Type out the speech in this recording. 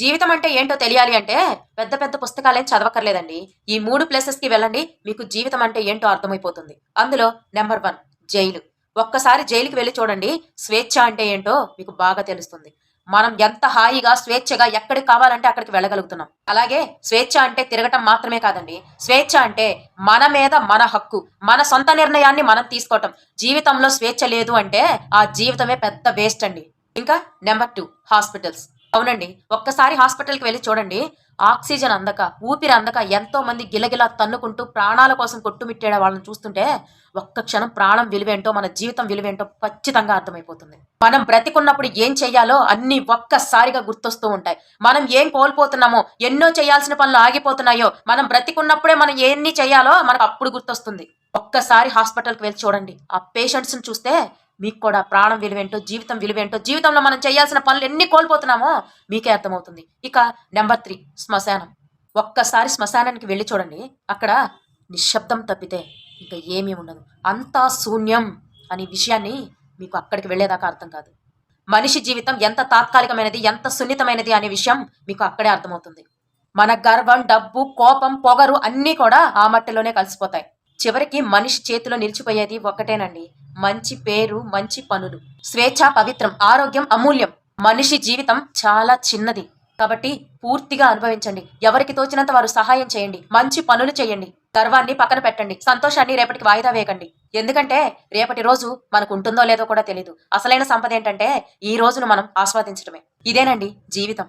జీవితం అంటే ఏంటో తెలియాలి అంటే పెద్ద పెద్ద పుస్తకాలేం చదవక్కర్లేదండి. ఈ మూడు ప్లేసెస్కి వెళ్ళండి మీకు జీవితం అంటే ఏంటో అర్థమైపోతుంది. అందులో నెంబర్ వన్ జైలు. ఒక్కసారి జైలుకి వెళ్ళి చూడండి స్వేచ్ఛ అంటే ఏంటో మీకు బాగా తెలుస్తుంది. మనం ఎంత హాయిగా స్వేచ్ఛగా ఎక్కడికి కావాలంటే అక్కడికి వెళ్ళగలుగుతున్నాం. అలాగే స్వేచ్ఛ అంటే తిరగటం మాత్రమే కాదండి. స్వేచ్ఛ అంటే మన మీద మన హక్కు మన సొంత నిర్ణయాన్ని మనం తీసుకోవటం. జీవితంలో స్వేచ్ఛ లేదు అంటే ఆ జీవితమే పెద్ద వేస్ట్ అండి. ఇంకా నెంబర్ టూ హాస్పిటల్స్ అవునండి. ఒక్కసారి హాస్పిటల్కి వెళ్ళి చూడండి. ఆక్సిజన్ అందక ఊపిరి అందక ఎంతో మంది గిలగిలా తన్నుకుంటూ ప్రాణాల కోసం కొట్టుమిట్టే వాళ్ళని చూస్తుంటే ఒక్క క్షణం ప్రాణం విలువేంటో మన జీవితం విలువేంటో ఖచ్చితంగా అర్థమైపోతుంది. మనం బ్రతికున్నప్పుడు ఏం చెయ్యాలో అన్ని ఒక్కసారిగా గుర్తొస్తూ ఉంటాయి. మనం ఏం కోల్పోతున్నామో ఎన్నో చేయాల్సిన పనులు ఆగిపోతున్నాయో మనం బ్రతికున్నప్పుడే మనం ఎన్ని చేయాలో మనకు అప్పుడు గుర్తొస్తుంది. ఒక్కసారి హాస్పిటల్కి వెళ్ళి చూడండి. ఆ పేషెంట్స్ని చూస్తే మీకు కూడా ప్రాణం విలువేంటో జీవితం విలువేంటో జీవితంలో మనం చేయాల్సిన పనులు ఎన్ని కోల్పోతున్నామో మీకే అర్థమవుతుంది. ఇక నెంబర్ త్రీ శ్మశానం. ఒక్కసారి శ్మశానానికి వెళ్ళి చూడండి. అక్కడ నిశ్శబ్దం తప్పితే ఇంకా ఏమీ ఉండదు. అంతా శూన్యం అనే విషయాన్ని మీకు అక్కడికి వెళ్ళేదాకా అర్థం కాదు. మనిషి జీవితం ఎంత తాత్కాలికమైనది ఎంత సున్నితమైనది అనే విషయం మీకు అక్కడే అర్థమవుతుంది. మన గర్వం డబ్బు కోపం పొగరు అన్నీ కూడా ఆ మట్టిలోనే కలిసిపోతాయి. చివరికి మనిషి చేతిలో నిలిచిపోయేది ఒక్కటేనండి. మంచి పేరు మంచి పనులు. స్వేచ్ఛ పవిత్రం ఆరోగ్యం అమూల్యం. మనిషి జీవితం చాలా చిన్నది. కాబట్టి పూర్తిగా అనుభవించండి. ఎవరికి తోచినంత వారు సహాయం చేయండి. మంచి పనులు చేయండి. గర్వాన్ని పక్కన పెట్టండి. సంతోషాన్ని రేపటికి వాయిదా వేయకండి. ఎందుకంటే రేపటి రోజు మనకు ఉంటుందో లేదో కూడా తెలియదు అసలైన సంపద ఏంటంటే ఈ రోజును మనం ఆస్వాదించడమే. ఇదేనండి జీవితం.